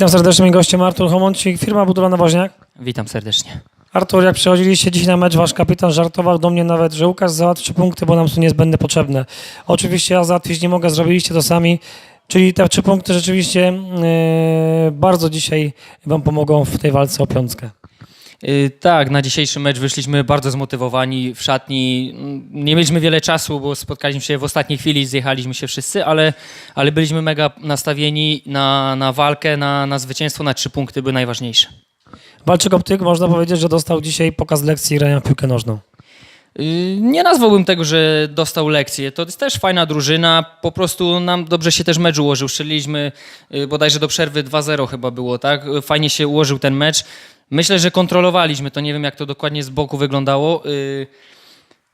Witam serdecznie, moim gościem Artur Homoncik, firma budowlana Woźniak. Witam serdecznie. Artur, jak przychodziliście dziś na mecz, wasz kapitan żartował do mnie nawet, że Łukasz załatwi punkty, bo nam są niezbędne potrzebne. Oczywiście ja załatwić nie mogę, zrobiliście to sami, czyli te trzy punkty rzeczywiście yy, bardzo dzisiaj wam pomogą w tej walce o piątkę. Yy, tak, na dzisiejszy mecz wyszliśmy bardzo zmotywowani w szatni. Mm, Nie mieliśmy wiele czasu, bo spotkaliśmy się w ostatniej chwili, zjechaliśmy się wszyscy, ale, ale byliśmy mega nastawieni na, na walkę, na, na zwycięstwo, na trzy punkty były najważniejsze. Walczyk Optyk, można powiedzieć, że dostał dzisiaj pokaz lekcji grania w piłkę nożną. Yy, Nie nazwałbym tego, że dostał lekcję. To jest też fajna drużyna. Po prostu nam dobrze się też mecz ułożył. Strzeliliśmy yy, bodajże do przerwy 2-0 chyba było, tak? Fajnie się ułożył ten mecz. Myślę, że kontrolowaliśmy to. Nie wiem, jak to dokładnie z boku wyglądało. Yy,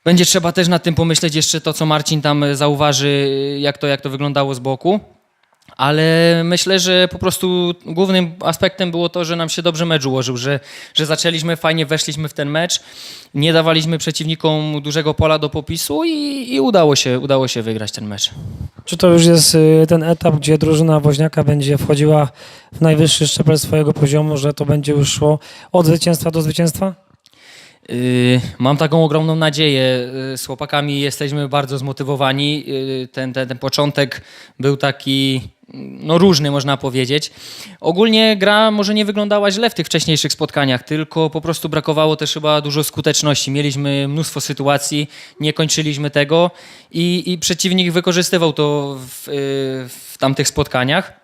Będzie trzeba też nad tym pomyśleć jeszcze to, co Marcin tam zauważy, yy, jak to, jak to wyglądało z boku. Ale myślę, że po prostu głównym aspektem było to, że nam się dobrze mecz ułożył, że, że zaczęliśmy fajnie, weszliśmy w ten mecz, nie dawaliśmy przeciwnikom dużego pola do popisu i, i udało, się, udało się wygrać ten mecz. Czy to już jest yy, ten etap, gdzie drużyna Woźniaka będzie wchodziła w najwyższy szczebel swojego poziomu, że to będzie już szło od zwycięstwa do zwycięstwa? Yy, Mam taką ogromną nadzieję. Yy, Z chłopakami jesteśmy bardzo zmotywowani. Ten, ten, ten początek był taki no, różny, można powiedzieć. Ogólnie gra może nie wyglądała źle w tych wcześniejszych spotkaniach, tylko po prostu brakowało też chyba dużo skuteczności. Mieliśmy mnóstwo sytuacji, nie kończyliśmy tego i, i przeciwnik wykorzystywał to w, yy, w tamtych spotkaniach.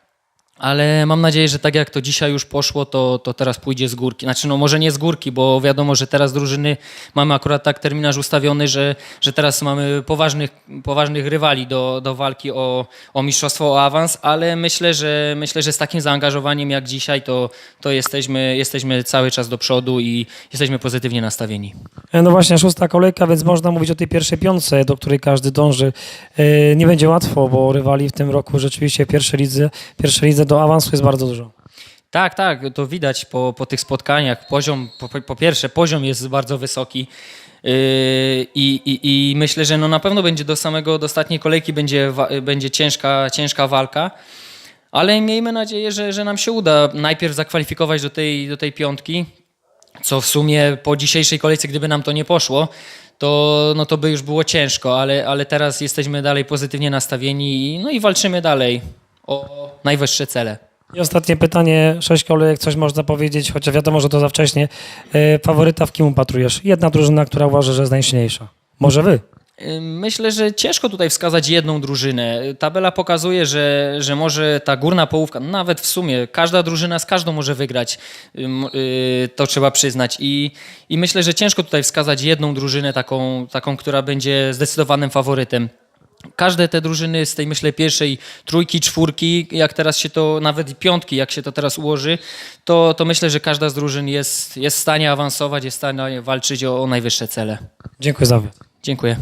Ale mam nadzieję, że tak jak to dzisiaj już poszło, to, to teraz pójdzie z górki. Znaczy, no może nie z górki, bo wiadomo, że teraz drużyny mamy akurat tak terminarz ustawiony, że, że teraz mamy poważnych, poważnych rywali do, do walki o, o mistrzostwo, o awans, ale myślę, że myślę, że z takim zaangażowaniem jak dzisiaj, to, to jesteśmy, jesteśmy cały czas do przodu i jesteśmy pozytywnie nastawieni. E, No właśnie, szósta kolejka, więc można mówić o tej pierwszej piątce, do której każdy dąży. E, Nie będzie łatwo, bo rywali w tym roku rzeczywiście w pierwszej lidze, pierwszej lidze do awansu jest bardzo dużo. Tak, tak, to widać po, po tych spotkaniach. Poziom, po, po pierwsze, poziom jest bardzo wysoki. Yy, I, i, I myślę, że no na pewno będzie do samego, do ostatniej kolejki będzie, będzie ciężka, ciężka walka, ale miejmy nadzieję, że, że nam się uda najpierw zakwalifikować do tej, do tej piątki, co w sumie po dzisiejszej kolejce, gdyby nam to nie poszło, to, no to by już było ciężko, ale, ale teraz jesteśmy dalej pozytywnie nastawieni i, no i walczymy dalej o najwyższe cele. I ostatnie pytanie, sześć kolejek, coś można powiedzieć, chociaż wiadomo, że to za wcześnie. E, Faworyta w kim upatrujesz? Jedna drużyna, która uważa, że jest najsilniejsza. Może wy? Myślę, że ciężko tutaj wskazać jedną drużynę. Tabela pokazuje, że, że może ta górna połówka, nawet w sumie każda drużyna z każdą może wygrać. Y, To trzeba przyznać. I, I myślę, że ciężko tutaj wskazać jedną drużynę, taką, taką, która będzie zdecydowanym faworytem. Każde te drużyny z tej, myślę, pierwszej trójki, czwórki, jak teraz się to, nawet i piątki, jak się to teraz ułoży, to, to myślę, że każda z drużyn jest, jest w stanie awansować, jest w stanie walczyć o, o najwyższe cele. Dziękuję za wywiad. Dziękuję.